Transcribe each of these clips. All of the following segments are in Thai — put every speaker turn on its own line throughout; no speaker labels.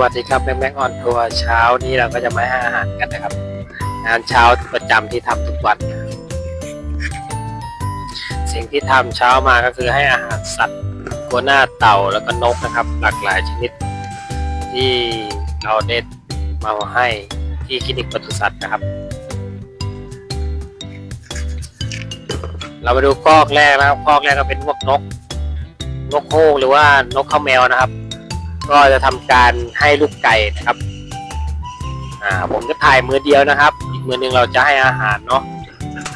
วัสดีครับแม็กแม็กออนทัวร์เช้านี้เราก็จะมาให้อาหารกันนะครับ งานเช้าประจำที่ทำทุกวัน สิ่งที่ทำเช้ามาก็คือให้อาหารสัตว์กัวหน้าเต่าแล้วก็นกนะครับ หลากหลายชนิด ที่เราได้มาให้ที่คลินิกปศุสัตว์นะครับ เรามาดูกอกแรกนะครับกอกแรกก็เป็นพวกนก นกโฮกหรือว่านกข้าวแมวนะครับ ก็จะทำการให้ลูกไก่นะครับ อ่า ผมจะถ่ายมือเดียวนะครับ อีกมือหนึ่งเราจะให้อาหารเนาะ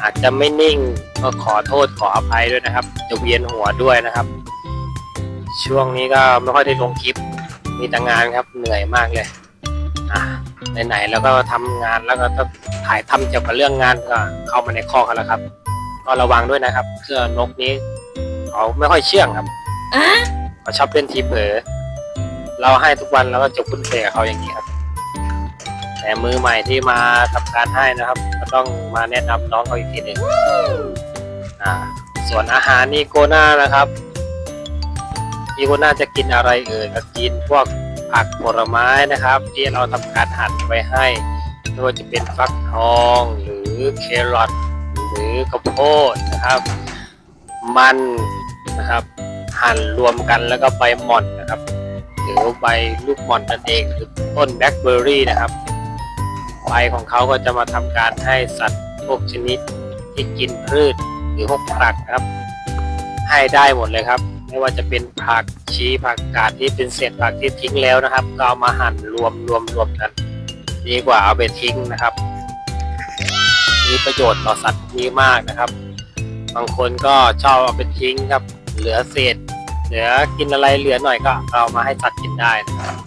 อาจจะไม่นิ่งก็ขอโทษขออภัยด้วยนะครับ จะเวียนหัวด้วยนะครับ ช่วงนี้ก็ไม่ค่อยได้ลงคลิป มีแต่งานครับ เหนื่อยมากเลย อ่าไหนๆแล้วก็ทำงานแล้วก็ต้องถ่ายทำเกี่ยวกับเรื่องงานก็เข้ามาในข้อกันแล้วครับ ก็ระวังด้วยนะครับเพื่อนกนี้ เขาไม่ค่อยเชื่องครับเขาชอบเล่นทีเผลอ เราให้ทุกวันแล้วก็จะคุ้นเคยกับเขาอย่างนี้ครับ แต่มือใหม่ที่มาทำการให้นะครับ ก็ต้องมาแนะนำน้องเขาอีกทีหนึ่งอ่า ส่วนอาหารนี่โกน่านะครับอีโกน่าจะกินอะไรเอ่ยก็กินพวกผักผลไม้นะครับ ที่เราทำการหั่นไว้ให้ไม่ว่าจะเป็นฟักทองหรือเครอทหรือข้าวโพดนะครับ มันนะครับ หั่นรวมกันแล้วก็ใบหม่อนนะครับ หรือใบลูกหม่อนนั่นเองหรือต้นแบล็คเบอร์รี่นะครับใบของเขาก็จะมาทำการให้สัตว์พวกชนิดที่กินพืชหรือพวกผักครับ ให้ได้หมดเลยครับ ไม่ว่าจะเป็นผักชีผักกาดที่เป็นเศษผักที่ทิ้งแล้วนะครับ ก็เอามาหั่นรวมรวมรวมกันดีกว่าเอาไปทิ้งนะครับ มีประโยชน์ต่อสัตว์นี้มากนะครับ บางคนก็ชอบเอาไปทิ้งครับ เหลือเศษ เหลือกินอะไรเหลือหน่อยก็เอามาให้สัตว์กินได้นะครับ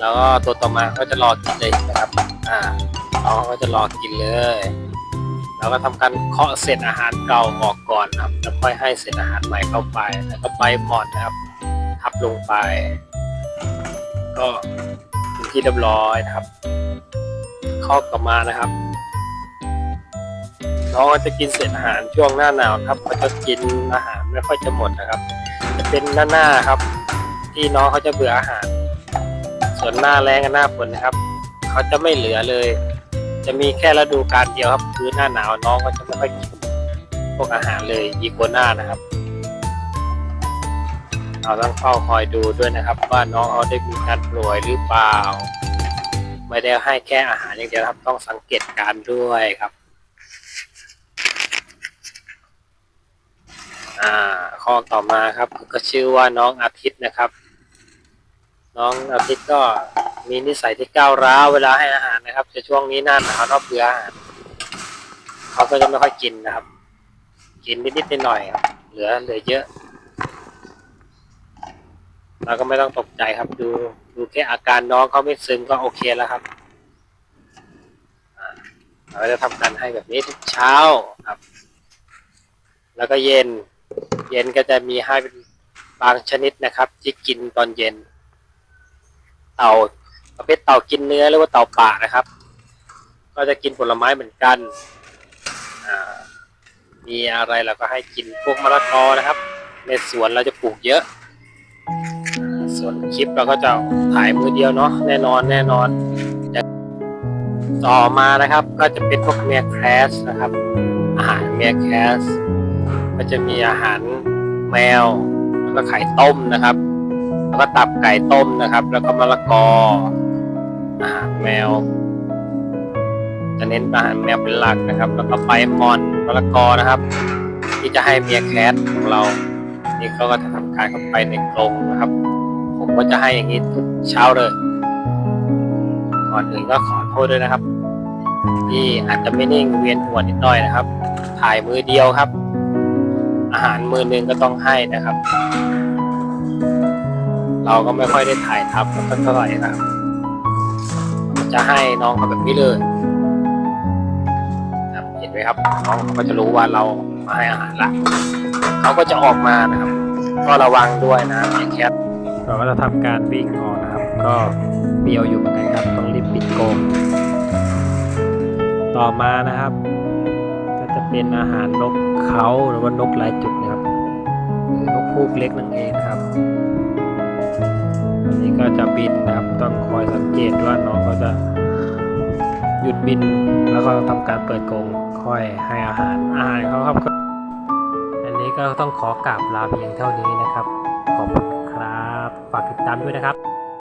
แล้วก็ตัวต่อมาก็จะรอกินเลยนะครับ อ่าน้องก็จะรอกินเลยเราก็ทำการเคาะเศษอาหารเก่าออกก่อนนะครับแล้วค่อยให้เศษอาหารใหม่เข้าไป แล้วก็ใบหมอนนะครับ ทับลงไป ก็เป็นที่เรียบร้อยนะครับเคาะกลับมานะครับน้องจะกินเศษอาหารช่วงหน้าหนาวครับเขาจะกินอาหาร ไม่ค่อยจะหมดนะครับ จะเป็นหน้าหน้าครับ ที่น้องเขาจะเบื่ออาหาร ส่วนหน้าแรงกับหน้าฝนนะครับเขาจะไม่เหลือเลย จะมีแค่ฤดูกาลเดียวครับ คือหน้าหนาวน้องก็จะไม่ค่อยกินพวกอาหารเลยอีโกน่านะครับเราต้องเฝ้าคอยดูด้วยนะครับ ว่าน้องเขาได้มีการป่วยหรือเปล่า ไม่ได้ให้แค่อาหารอย่างเดียวครับ ต้องสังเกตการด้วยครับ อ่าข้อต่อมาครับ ก็ชื่อว่าน้องอาทิตย์นะครับ น้องอาทิตย์ก็มีนิสัยที่ก้าวร้าวเวลาให้อาหารนะครับจะช่วงนี้หน้าหนาวรอบเบื่ออาหารเขาก็จะไม่ค่อยกินนะครับ กินนิดๆหน่อยๆครับเหลือเหลือเยอะเราก็ไม่ต้องตกใจครับ ดูดูแค่อาการน้องเขาไม่ซึมก็โอเคแล้วครับเราจะทำการให้แบบนี้ทุกเช้าครับ แล้วก็เย็น เย็นก็จะมีให้เป็นบางชนิดนะครับ ที่กินตอนเย็น เต่าประเภทเต่ากินเนื้อหรือว่าเต่าป่านะครับ ก็จะกินผลไม้เหมือนกันมีอะไรเราก็ให้กินพวกมะละกอนะครับ ในสวนเราจะปลูกเยอะ ส่วนคลิปเราก็จะถ่ายมือเดียวเนาะแน่นอนแน่นอนต่อมานะครับก็จะเป็นพวกเมียแคสนะครับ อาหารเมียแคส ก็จะมีอาหารแมว แล้วก็ไข่ต้มนะครับ แล้วก็ตับไก่ต้มนะครับ แล้วก็มะละกออาหารแมว จะเน้นอาหารแมวเป็นหลักนะครับ แล้วก็ใบมอนมะละกอนะครับ ที่จะให้เมียแคทของเรา นี่เขาก็จะทำการเข้าไปในกรงนะครับ ผมก็จะให้อย่างนี้ทุกเช้าเลยก่อนอื่นก็ขอโทษด้วยนะครับ ที่อาจจะไม่นิ่งเวียนหัวนิดหน่อยนะครับ ถ่ายมือเดียวครับ อาหารมือหนึ่งก็ต้องให้นะครับ เราก็ไม่ค่อยได้ถ่ายทับสักเท่าไหร่นะครับ จะให้น้องเขาแบบนี้เลยครับเห็นไหมครับ น้องเขาก็จะรู้ว่าเรามาให้อาหารละเขาก็จะออกมานะครับ ก็ระวังด้วยนะไอ้แคทเราก็จะทำการวิ่งออกนะครับ ก็เบียวอยู่เหมือนกันครับ ต้องรีบปิดกรงต่อมานะครับ ก็จะเป็นอาหารนก เขาหรือว่านกลายจุดนะครับหรือนกพูกเล็กนั่นเองนะครับอันนี้ก็จะบินนะครับ ต้องคอยสังเกตว่าน้องเขาจะหยุดบินแล้วก็ทำการเปิดกรงค่อยให้อาหารอาหารเขาครับ อันนี้ก็ต้องขอกราบลาเพียงเท่านี้นะครับ ขอบคุณครับ ฝากติดตามด้วยนะครับ